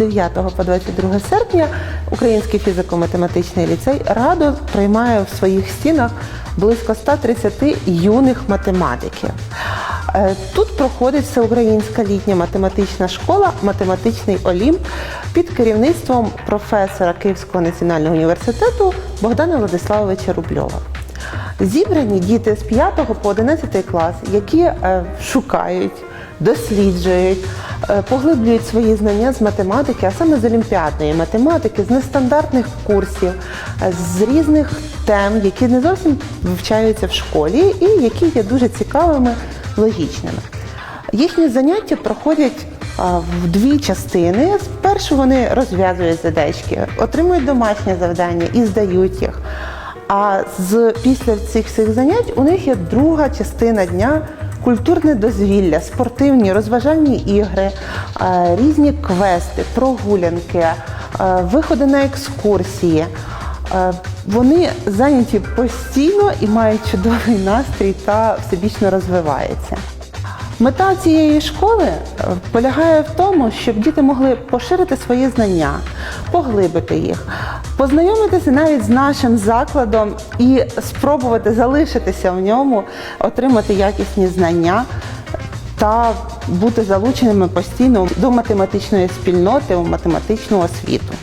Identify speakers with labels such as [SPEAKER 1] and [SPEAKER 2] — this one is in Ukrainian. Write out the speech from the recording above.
[SPEAKER 1] 9 по 22 серпня Український фізико-математичний ліцей радо приймає в своїх стінах близько 130 юних математиків. Е, Тут проходить всеукраїнська літня математична школа Математичний Олімп під керівництвом професора Київського національного університету Богдана Владиславовича Рубльова. Зібрані діти з 5 по 11 клас, які е, шукають, досліджують, е, поглиблюють свої знання з математики, а саме з олімпіадної математики, з нестандартних курсів, е, з різних тем, які не зовсім вивчаються в школі і які є дуже цікавими, логічними. Їхні заняття проходять в дві частини. Спершу вони розв'язують задачки, отримують домашнє завдання і здають їх. А з після цих всіх занять у них є друга частина дня культурне дозвілля, спортивні, розважальні ігри, е, різні квести, прогулянки, е, виходи на екскурсії. Е, Вони зайняті постійно і мають чудовий настрій та всебічно розвиваються. Мета цієї школи е, полягає в тому, щоб діти могли поширити свої знання, поглибити їх, познайомитися навіть з нашим закладом і спробувати залишитися в ньому, отримати якісні знання та бути залученими постійно до математичної спільноти, у математичну освіту.